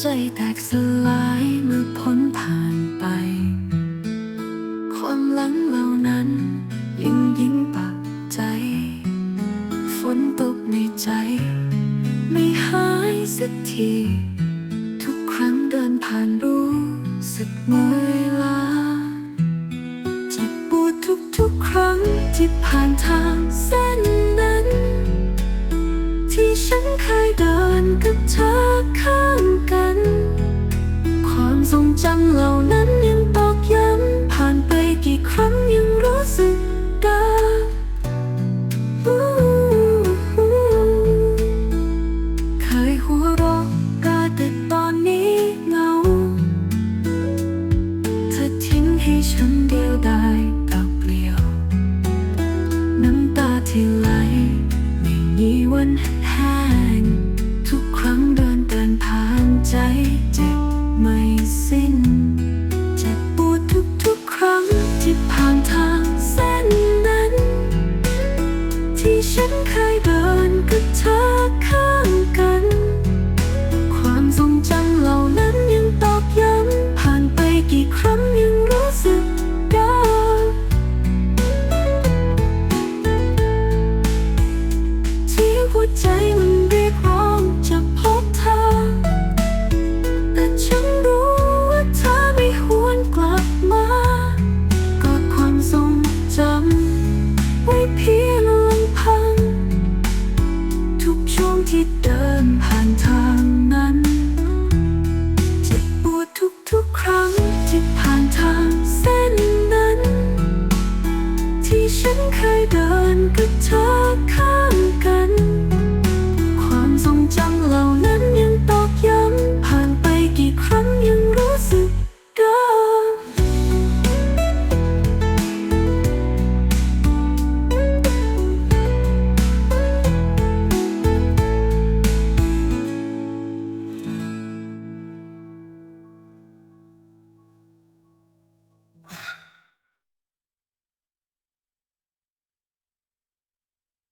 ใจแตกสลายเมื่อพ้นผ่านไป ความหลังเหล่านั้นยิ่งยิ่งปักใจ ฝนตกในใจ ไม่หายสักที ทุกครั้งเดินผ่านรู้สึกเมื่อยล้าเจ็บปวดทุกๆครั้งที่ผ่านทาง เหงา petite.